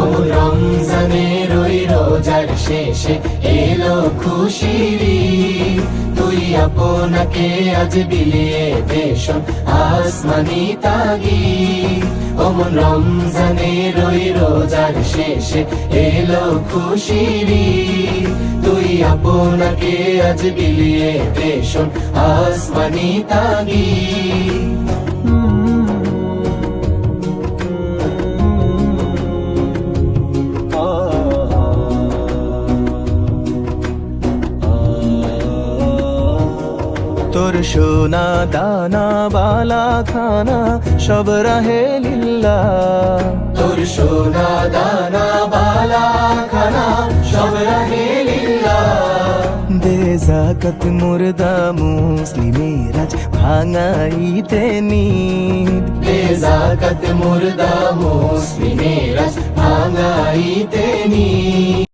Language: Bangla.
অমন রমজানের ওই রোজার শেষে এলো খুশির। তুই আপনাকে আজ বিলিয়ে দেশন আসমানি তাগি অমন রমজানের ওই রোজার শেষে এলো খুশির। তুই আপনাকে আজ বিলিয়ে দেশন আসমানি তাগি তোর সোনা দানা বালা খানা সব রাহে লিল্লা তোর সোনা দানা বালা খানা সব রাহে লিল্লাহ দে জাকাত মুর্দা মুসলিমেরাজ ভাঙাইতে নিদ। বেজাকত মুর্দা মুসলিমেরা ভাঙাইতে নি